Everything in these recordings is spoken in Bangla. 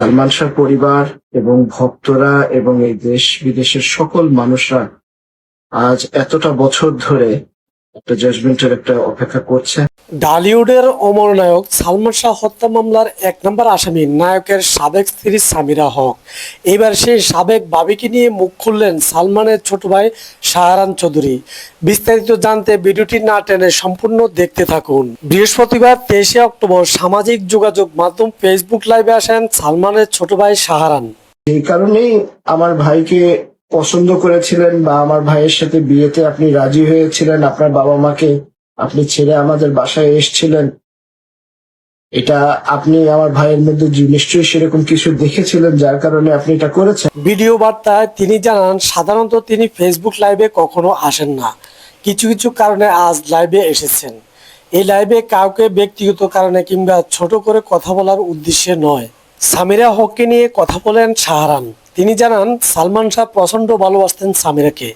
সালমান শাহ পরিবার এবং ভক্তরা এবং এই দেশ বিদেশের সকল মানুষরা আজ এতটা বছর ধরে একটা জাজমেন্টের একটা অপেক্ষা করছে। ঢালিউডের অমর নায়ক সালমান শাহ হত্যা মামলার এক নম্বর আসামি নায়কের সাবেক স্ত্রী সামিরা হক। এবার সেই সাবেক বাবিকে নিয়ে মুখ খুললেন সালমানের ছোট ভাই শাহরান চৌধুরী। বিস্তারিত জানতে ভিডিওটি না টেনে সম্পূর্ণ দেখতে থাকুন। বৃহস্পতিবার তেইশে অক্টোবর সামাজিক যোগাযোগ মাধ্যম ফেসবুক লাইভে আসেন সালমানের ছোট ভাই শাহরান। এই কারণেই আমার ভাইকে পছন্দ করেছিলেন বা আমার ভাইয়ের সাথে বিয়েতে আপনি রাজি হয়েছিলেন, আপনার বাবা মাকে আপনি ছেড়ে আমাদের বাসায় এসেছিলেন। এটা আপনি আমার ভাইয়ের মধ্যে নিশ্চয়ই সেরকম কিছু দেখেছিলেন, যার কারণে আপনি এটা করেছেন। ভিডিও বার্তায় তিনি জানান, সাধারণত তিনি ফেসবুক লাইভে কখনো আসেন না। কিছু কিছু কারণে আজ লাইভে এসেছেন। এই লাইভে কাউকে ব্যক্তিগত কারণে কিংবা ছোট করে কথা বলার উদ্দেশ্যে নয়। সামিরা হককে নিয়ে কথা বলেন শাহরান। তিনি জানান, সালমান শাহ প্রচণ্ড ভালোবাসতেন সামিরাকে।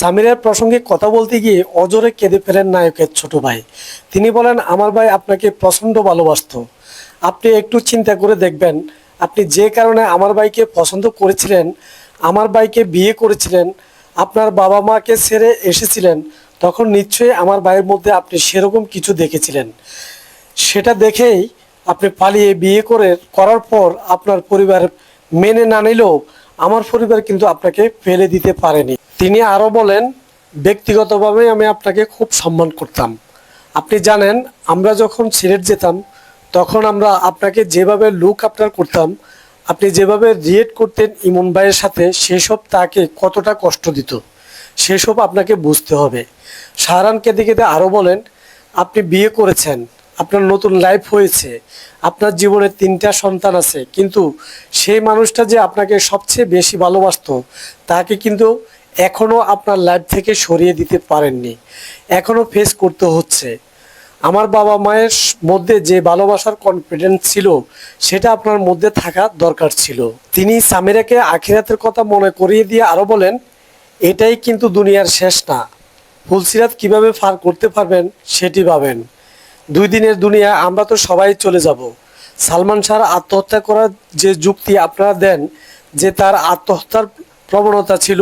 সামিরার প্রসঙ্গে কথা বলতে গিয়ে অজরে কেঁদে ফেলেন নায়কের ছোট ভাই। তিনি বলেন, আমার ভাই আপনাকে প্রচণ্ড ভালোবাসতো। আপনি একটু চিন্তা করে দেখবেন, আপনি যে কারণে আমার ভাইকে পছন্দ করেছিলেন, আমার ভাইকে বিয়ে করেছিলেন, আপনার বাবা মাকে ছেড়ে এসেছিলেন, তখন নিশ্চয়ই আমার ভাইয়ের মধ্যে আপনি সেরকম কিছু দেখেছিলেন। সেটা দেখেই আপনি পালিয়ে বিয়ে করে, করার পর আপনার পরিবার মেনে না নিলেও আমার পরিবার কিন্তু আপনাকে ফেলে দিতে পারেনি। তিনি আরও বলেন, ব্যক্তিগতভাবে আমি আপনাকে খুব সম্মান করতাম। আপনি জানেন, আমরা যখন সিলেট যেতাম, তখন আমরা আপনাকে যেভাবে লুক আপনার করতাম, আপনি যেভাবে রিয়েট করতেন ইমন ভাইয়ের সাথে, সেসব তাকে কতটা কষ্ট দিত। সেসব আপনাকে বুঝতে হবে। সাহারান কেঁদে কেঁদে আরও বলেন, আপনি বিয়ে করেছেন, আপনার নতুন লাইফ হয়েছে। আপনার জীবনে তিনটা সন্তান আছে, কিন্তু সেই মানুষটা যে আপনাকে সবচেয়ে বেশি ভালোবাসতো, তাকে কিন্তু এখনও আপনার লাইফ থেকে সরিয়ে দিতে পারেননি এখনও ফেস করতে হচ্ছে। আমার বাবা মায়ের মধ্যে যে ভালোবাসার কনফিডেন্স ছিল, সেটা আপনার মধ্যে থাকা দরকার ছিল। তিনি সামিরাকে আখিরাতের কথা মনে করিয়ে দিয়ে আরও বলেন, এটাই কিন্তু দুনিয়ার শেষ না। ফুলসিরাত কীভাবে পার করতে পারবেন, সেটি ভাবেন। দুই দিনের দুনিয়া আমরা তো সবাই চলে যাব। সালমান শাহর আত্মহত্যা করার যে যুক্তি আপনারা দেন, যে তার আত্মহত্যার প্রবণতা ছিল,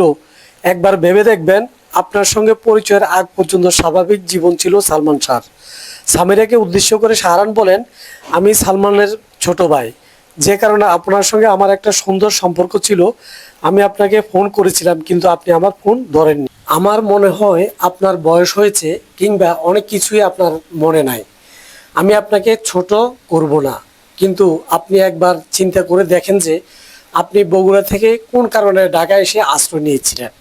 একবার ভেবে দেখবেন আপনার সঙ্গে পরিচয়ের আগ পর্যন্ত স্বাভাবিক জীবন ছিল সালমান শাহর। সামিরাকে উদ্দেশ্য করে শাহরান বলেন, আমি সালমানের ছোট ভাই। যে কারণে আপনার সঙ্গে আমার একটা সুন্দর সম্পর্ক ছিল। আমি আপনাকে ফোন করেছিলাম, কিন্তু আপনি আমার ফোন ধরেননি। আমার মনে হয় আপনার বয়স হয়েছে কিংবা অনেক কিছুই আপনার মনে নাই। আমি আপনাকে ছোট করব না। কিন্তু আপনি একবার চিন্তা করে দেখেন যে আপনি বগুড়া থেকে কোন কারণে ঢাকা এসে আশ্রয় নিয়েছিলেন।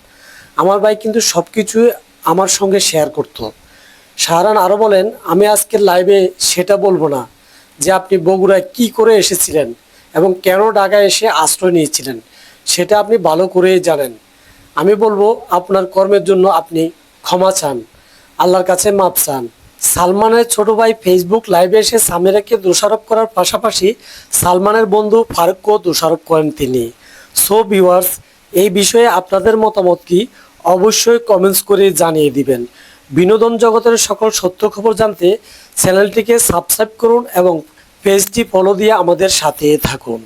আমার ভাই কিন্তু সব কিছুই আমার সঙ্গে শেয়ার করতো। শাহরান আরও বলেন, আমি আজকের লাইভে সেটা বলব না যে আপনি বগুড়ায় কি করে এসেছিলেন এবং কেন ঢাকায় এসে আশ্রয় নিয়েছিলেন। সেটা আপনি ভালো করেই জানেন। আমি বলব, আপনার কর্মের জন্য আপনি ক্ষমা চান। আল্লাহর কাছে মাপ চান। সালমানের ছোট ভাই ফেসবুক লাইভে এসে সামিরাকে দোষারোপ করার পাশাপাশি সালমানের বন্ধু ফারুককেও দোষারোপ করেন তিনি। সো ভিউয়ার্স এই বিষয়ে আপনাদের মতামত কি? অবশ্যই কমেন্টস করে জানিয়ে দিবেন। বিনোদন জগতের সকল সত্য খবর জানতে চ্যানেলটিকে সাবস্ক্রাইব করুন এবং পেজটি ফলো দিয়ে আমাদের সাথে থাকুন।